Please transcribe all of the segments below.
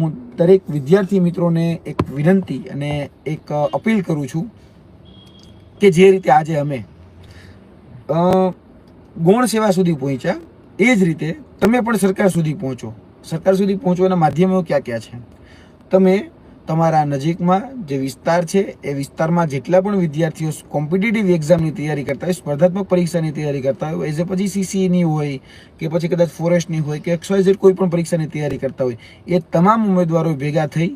હું દરેક વિદ્યાર્થી મિત્રોને એક વિનંતી અને એક અપીલ કરું છું કે જે રીતે આજે અમે ગૌણ સેવા સુધી પહોંચ્યા, એ જ રીતે તમે પણ સરકાર સુધી પહોંચો. સરકાર સુધી પહોંચવાના માધ્યમો ક્યાં ક્યાં છે? તમે તમારા નજીકમાં જે વિસ્તાર છે, એ વિસ્તારમાં જેટલા પણ વિદ્યાર્થીઓ કોમ્પિટિટિવ એક્ઝામની તૈયારી કરતા હોય, સ્પર્ધાત્મક પરીક્ષાની તૈયારી કરતા હોય એઝ એ પછી સીસીની હોય કે પછી કદાચ ફોરેસ્ટની હોય કે એક્સવાયઝેડ કોઈ પણ પરીક્ષાની તૈયારી કરતા હોય, એ તમામ ઉમેદવારો ભેગા થઈ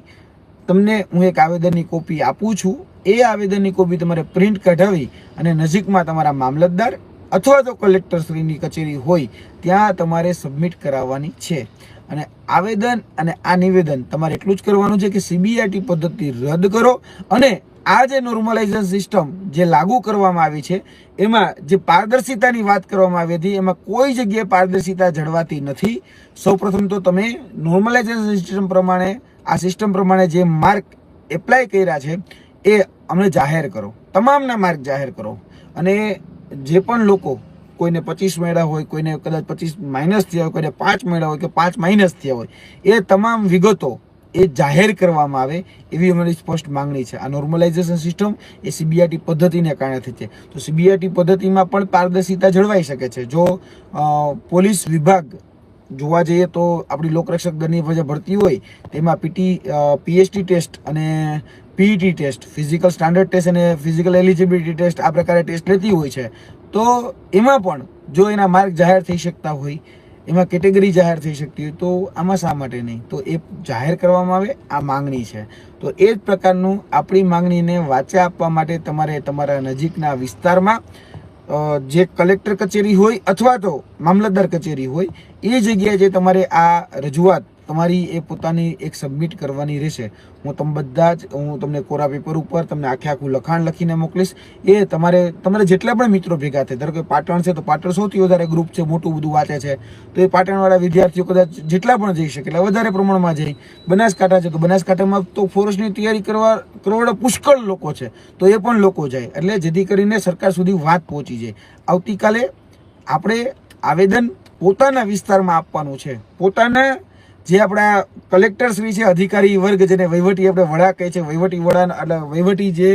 તમને હું એક આવેદનની કોપી આપું છું. એ આવેદનની કોપી તમારે પ્રિન્ટ કઢાવી અને નજીકમાં તમારા મામલતદાર અથવા તો કલેક્ટરશ્રીની કચેરી હોય, ત્યાં તમારે સબમિટ કરાવવાની છે. અને આવેદન અને આ નિવેદન તમારે એટલું જ કરવાનું છે કે સીબીઆઈટી પદ્ધતિ રદ કરો અને આ જે નોર્મલાઇઝેશન સિસ્ટમ જે લાગુ કરવામાં આવી છે, એમાં જે પારદર્શિતાની વાત કરવામાં આવી હતી, એમાં કોઈ જગ્યાએ પારદર્શિતા જળવાતી નથી. સૌપ્રથમ તો તમે નોર્મલાઇઝેશન સિસ્ટમ પ્રમાણે, આ સિસ્ટમ પ્રમાણે જે માર્ક એપ્લાય કર્યા છે, એ અમને જાહેર કરો. તમામના માર્ક જાહેર કરો. અને જે પણ લોકો કોઈને પચીસ મળ્યા હોય, કોઈને કદાચ પચીસ માઇનસ થયા હોય, કોઈને પાંચ મળ્યા હોય કે પાંચ માઇનસ થયા હોય, એ તમામ વિગતો એ જાહેર કરવામાં આવે એવી અમારી સ્પષ્ટ માંગણી છે. આ નોર્મલાઇઝેશન સિસ્ટમ એ સીબીઆઈટી પદ્ધતિને કારણે થઈ છે. તો સીબીઆઈટી પદ્ધતિમાં પણ પારદર્શિતા જળવાઈ શકે છે. જો પોલીસ વિભાગ જોવા જઈએ તો આપણી લોકરક્ષક દળની જે ભરતી હોય, તેમાં પીટી પીએચટી ટેસ્ટ અને PET test physical standard test અને ફિઝિકલ એલિજિબિલિટી ટેસ્ટ આ પ્રકારે ટેસ્ટ લેતી હોય છે. તો એમાં પણ જો એના માર્ક જાહેર થઈ શકતા હોય, એમાં કેટેગરી જાહેર થઈ શકતી હોય, તો આમાં શા માટે નહીં? તો એ જાહેર કરવામાં આવે, આ માંગણી છે. તો એ જ પ્રકારનું આપણી માંગણીને વાચા આપવા માટે તમારે તમારા નજીકના વિસ્તારમાં જે કલેક્ટર કચેરી હોય અથવા તો મામલતદાર કચેરી હોય, એ જગ્યાએ જે તમારે આ રજૂઆત તમારી એ પોતાની એક સબમિટ કરવાની રહેશે. હું તમે બધા જ, હું તમને કોરા પેપર ઉપર તમને આખે આખું લખાણ લખીને મોકલીશ. એ તમારે તમારે જેટલા પણ મિત્રો ભેગા થાય, ધારો કે પાટણ છે તો પાટણ સૌથી વધારે ગ્રુપ છે, મોટું બધું વાંચે છે. તો એ પાટણવાળા વિદ્યાર્થીઓ કદાચ જેટલા પણ જઈ શકે, એટલે વધારે પ્રમાણમાં જાય બનાસકાંઠા છે તો બનાસકાંઠામાં તો ફોરેસ્ટની તૈયારી કરવા કરવા પુષ્કળ લોકો છે. તો એ પણ લોકો જાય. એટલે જેથી કરીને સરકાર સુધી વાત પહોંચી જાય. આવતીકાલે આપણે આવેદન પોતાના વિસ્તારમાં આપવાનું છે. પોતાના જે આપણા કલેક્ટર શ્રી છે અધિકારી વર્ગ જેને વહીવટી આપણે વડા કહે છે, વહીવટી વડા એટલે વહીવટી જે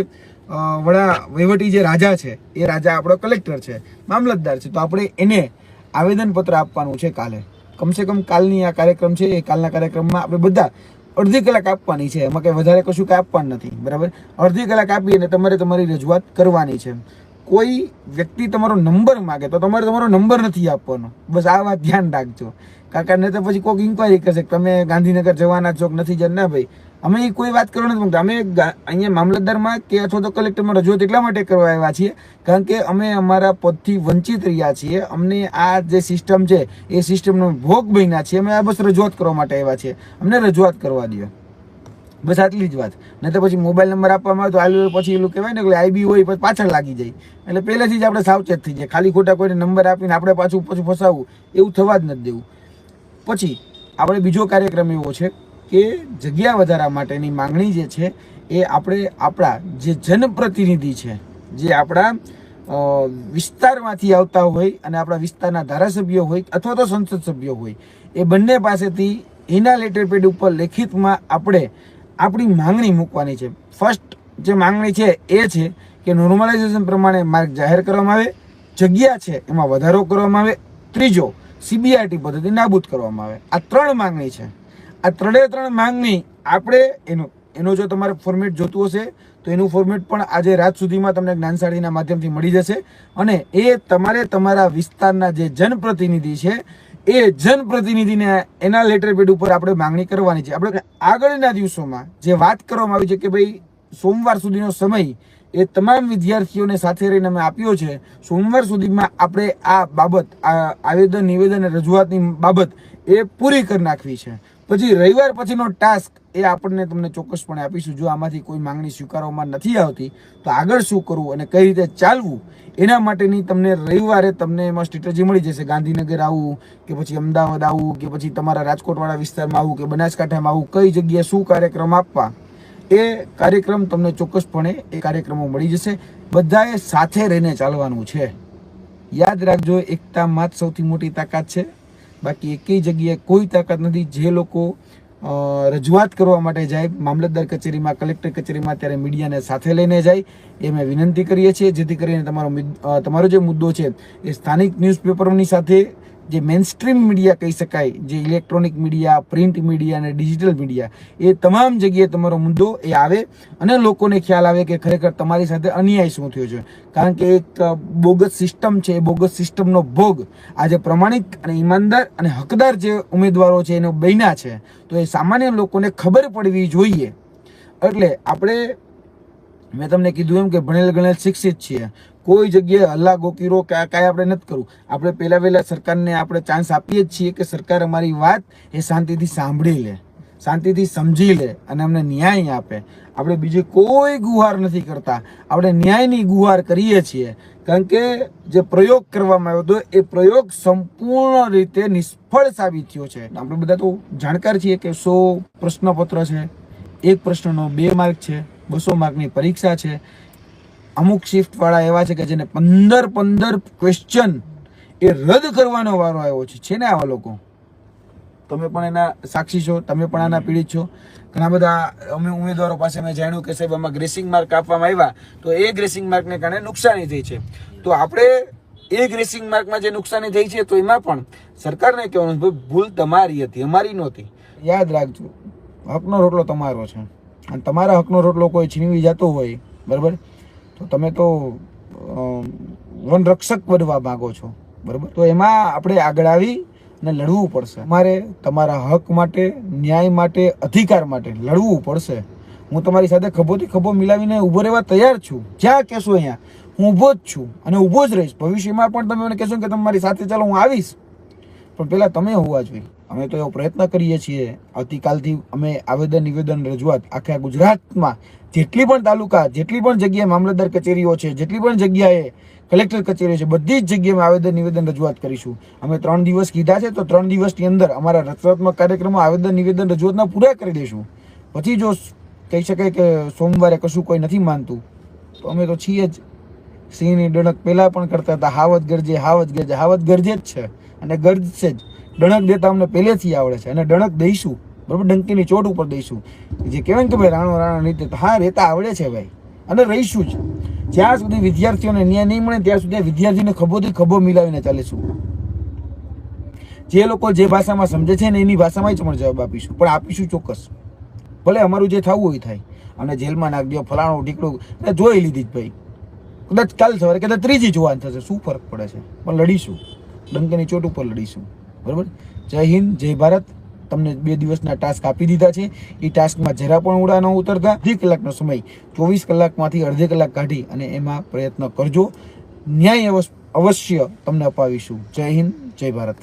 વડા, વહીવટી જે રાજા છે, એ રાજા આપણો કલેક્ટર છે, મામલતદાર છે. તો આપણે એને આવેદનપત્ર આપવાનું છે કાલે. કમસે કમ કાલની આ કાર્યક્રમ છે, એ કાલના કાર્યક્રમમાં આપણે બધા અડધી કલાક આપવાની છે. એમાં કંઈ વધારે કશું કાંઈ આપવાનું નથી. બરાબર? અડધી કલાક આપીએ અને તમારે તમારી રજૂઆત કરવાની છે. કોઈ વ્યક્તિ તમારો નંબર માગે તો તમારે તમારો નંબર નથી આપવાનો. બસ આ વાત ધ્યાન રાખજો. કારણ કે તો પછી કોઈક ઇન્કવાયરી કરશે તમે ગાંધીનગર જવાના છો કે નથી જ ના ભાઈ, અમે એ કોઈ વાત કરવા નથી માંગતા. અમે અહીંયા મામલતદારમાં કે અથવા તો કલેક્ટરમાં રજૂઆત એટલા માટે કરવા આવ્યા છીએ, કારણ કે અમે અમારા પદથી વંચિત રહ્યા છીએ. અમને આ જે સિસ્ટમ છે, એ સિસ્ટમનો ભોગ બન્યા છીએ. અમે આ બસ રજૂઆત કરવા માટે આવ્યા છીએ. અમને રજૂઆત કરવા દો બસ આટલી જ વાત. નહીં તો પછી મોબાઈલ નંબર આપવામાં આવે તો આલ્યો પછી એલું કહેવાય ને કે આઈબી હોય પછી પાછળ લાગી જાય. એટલે પહેલેથી જ આપણે સાવચેત થઈ જાય. ખાલી ખોટા કોઈને નંબર આપીને આપણે પાછું પાછું ફસાવવું એવું થવા જ નથી દેવું. પછી આપણે બીજો કાર્યક્રમ એવો છે કે જગ્યા વધારા માટેની માંગણી જે છે એ આપણે આપણા જે જનપ્રતિનિધિ છે, જે આપણા વિસ્તારમાંથી આવતા હોય અને આપણા વિસ્તારના ધારાસભ્યો હોય અથવા તો સંસદ સભ્યો હોય, એ બંને પાસેથી એના લેટર પેડ ઉપર લેખિતમાં આપણે આપણી માંગણી મૂકવાની છે. ફર્સ્ટ જે માંગણી છે એ છે કે નોર્મલાઇઝેશન પ્રમાણે માર્ગ જાહેર કરવામાં આવે, જગ્યા છે એમાં વધારો કરવામાં આવે, ત્રીજો સીબીઆઈટી પદ્ધતિ નાબૂદ કરવામાં આવે. આ ત્રણ માંગણી છે. આ ત્રણે ત્રણ માંગણી આપણે એનો એનો જો તમારે ફોર્મેટ જોતું હશે, તો એનું ફોર્મેટ પણ આજે રાત સુધીમાં તમને જ્ઞાનશાળીના માધ્યમથી મળી જશે. અને એ તમારે તમારા વિસ્તારના જે જનપ્રતિનિધિ છે એ જનપ્રતિનિધિને એના લેટર પેડ ઉપર આપણે માંગણી કરવાની છે. આપણે આગળના દિવસોમાં જે વાત કરવામાં આવી છે કે ભાઈ, સોમવાર સુધીનો સમય એ તમામ વિદ્યાર્થીઓને સાથે રહીને અમે આપ્યો છે. સોમવાર સુધીમાં આપણે આ બાબત, આ આવેદન, નિવેદન રજૂઆતની બાબત એ પૂરી કરી નાખવી છે. પછી રવિવાર પછીનો ટાસ્ક એ આપણને તમને ચોક્કસપણે આપીશું. જો આમાંથી કોઈ માંગણી સ્વીકારવામાં નથી આવતી, તો આગળ શું કરવું અને કઈ રીતે ચાલવું, એના માટેની તમને રવિવારે તમને એમાં સ્ટ્રેટેજી મળી જશે. ગાંધીનગર આવવું કે પછી અમદાવાદ આવવું કે પછી તમારા રાજકોટવાળા વિસ્તારમાં આવવું કે બનાસકાંઠામાં આવવું કઈ જગ્યાએ શું કાર્યક્રમ આપવા, એ કાર્યક્રમ તમને ચોક્કસપણે એ કાર્યક્રમો મળી જશે. બધાએ સાથે રહીને ચાલવાનું છે. યાદ રાખજો એકતામાં જ સૌથી મોટી તાકાત છે. બાકી એકેય જગ્યાએ કોઈ તાકાત નથી. જે લોકો રજૂઆત કરવા માટે જાય, મામલતદાર કચેરીમાં, કલેક્ટર કચેરીમાં, ત્યારે મીડિયાને સાથે લઈને જાય, એ મેં વિનંતી કરીએ છીએ. જેથી કરીને તમારો તમારો જે મુદ્દો છે, એ સ્થાનિક ન્યૂઝપેપરોની સાથે જે મેનસ્ટ્રીમ મીડિયા કહી શકાય, જે ઇલેક્ટ્રોનિક મીડિયા પ્રિન્ટ મીડિયા અને ડિજિટલ મીડિયા એ તમામ જગ્યાએ તમારો મુદ્દો એ આવે અને લોકોને ખ્યાલ આવે કે ખરેખર તમારી સાથે અન્યાય શું થયો છે. કારણ કે એક બોગસ સિસ્ટમ છે, એ બોગસ સિસ્ટમનો ભોગ આજે પ્રમાણિક અને ઈમાનદાર અને હકદાર જે ઉમેદવારો છે એનો બન્યા છે. તો એ સામાન્ય લોકોને ખબર પડવી જોઈએ. એટલે આપણે, મેં તમને કીધું એમ કે ભણેલ ગણેલ શિક્ષિત છીએ. કોઈ જગ્યાએ હલ્લા ગોકીરો કે આ કાંઈ આપણે નથી કરવું. આપણે પહેલાં વહેલા સરકારને આપણે ચાન્સ આપીએ જ છીએ કે સરકાર અમારી વાત એ શાંતિથી સાંભળી લે, શાંતિથી સમજી લે અને અમને ન્યાય આપે. આપણે બીજી કોઈ ગુહાર નથી કરતા. આપણે ન્યાયની ગુહાર કરીએ છીએ. કારણ કે જે પ્રયોગ કરવામાં આવ્યો હતો એ પ્રયોગ સંપૂર્ણ રીતે નિષ્ફળ સાબિત થયો છે. આપણે બધા તો જાણકાર છીએ કે સો પ્રશ્નપત્ર છે, એક પ્રશ્નનો બે માર્ક છે, બસો માર્કની પરીક્ષા છે. અમુક શિફ્ટ વાળા એવા છે કે જેને પંદર પંદર ક્વેશ્ચન એ રદ કરવાનો વારો આવ્યો છે. છે ને આવા લોકો? તમે પણ એના સાક્ષી છો, તમે પણ આના પીડિત છો. ઘણા બધા અમે ઉમેદવારો પાસે મેં જાણ્યું કે સાહેબ, આમાં ગ્રેસિંગ માર્ક આપવામાં આવ્યા. તો એ ગ્રેસિંગ માર્કને કારણે નુકસાની થઈ છે. તો આપણે એ ગ્રેસિંગ માર્કમાં જે નુકસાની થઈ છે, તો એમાં પણ સરકારને કહેવાનું ભાઈ, ભૂલ તમારી હતી, અમારી નહોતી. યાદ રાખજો, હકનો રોટલો તમારો છે. અને તમારા હકનો રોટલો કોઈ છીનવી જતો હોય, બરાબર? તો તમે તો વનરક્ષક બનવા માગો છો. બરાબર? તો એમાં આપણે આગળ આવી અને લડવું પડશે. મારે તમારા હક માટે, ન્યાય માટે, અધિકાર માટે લડવું પડશે. હું તમારી સાથે ખભોથી ખભો મિલાવીને ઊભો રહેવા તૈયાર છું. જ્યાં કહેશો અહીંયા. હું ઊભો જ છું અને ઊભો જ રહીશ. ભવિષ્યમાં પણ તમે મને કહેશો કે તમે મારી સાથે ચાલો, હું આવીશ. પણ પહેલાં તમે હોવા જોઈએ. અમે તો એવો પ્રયત્ન કરીએ છીએ. આવતીકાલથી અમે આવેદન નિવેદન રજૂઆત આખા ગુજરાતમાં જેટલી પણ તાલુકા, જેટલી પણ જગ્યાએ મામલતદાર કચેરીઓ છે, જેટલી પણ જગ્યાએ કલેક્ટર કચેરીઓ છે, બધી જ જગ્યાએ આવેદન નિવેદન રજૂઆત કરીશું. અમે ત્રણ દિવસ કીધા છે, તો ત્રણ દિવસની અંદર અમારા રચનાત્મક કાર્યક્રમો આવેદન નિવેદન રજૂઆતના પૂરા કરી દઈશું પછી જો કહી શકાય કે સોમવારે કશું કોઈ નથી માનતું, તો અમે તો છીએ જ. સિંહની ડણક પહેલાં પણ કરતા હતા. હાવત ગરજે હાવત ગરજે હાવત ગરજે જ છે. અને ગરજશે જ. ડણક દેતા અમને પહેલેથી આવડે છે અને ડણક દઈશું. બરાબર? ડંકીની ચોટ ઉપર દઈશું. જે કહેવાય ને કે ભાઈ રાણો રાણા નહીં હા, રહેતા આવડે છે ભાઈ. અને રહીશું જ. જ્યાં સુધી વિદ્યાર્થીઓને ન્યાય નહીં મળે ત્યાં સુધી વિદ્યાર્થીને ખભોથી ખભો મિલાવીને ચાલીશું. જે લોકો જે ભાષામાં સમજે છે ને એની ભાષામાં જ પણ જવાબ આપીશું. પણ આપીશું ચોક્કસ. ભલે અમારું જે થવું હોય થાય. અને જેલમાં નાખ દો, ફલાણું ઢીકડું. જોઈ લીધી જ ભાઈ. કદાચ કાલ સવારે, કદાચ ત્રીજી જોવાનું થશે. શું ફરક પડે છે? પણ લડીશું. ડંકીની ચોટ ઉપર લડીશું. બરાબર? જય હિન્દ, જય ભારત. તમને બે દિવસના ટાસ્ક આપી દીધા છે. એ ટાસ્કમાં જરા પણ ઉડા ન ઉતરતા. અડધી કલાકનો સમય ચોવીસ કલાકમાંથી અડધી કલાક કાઢી અને એમાં પ્રયત્ન કરજો. ન્યાય અવશ્ય તમને અપાવીશું. જય હિન્દ, જય ભારત.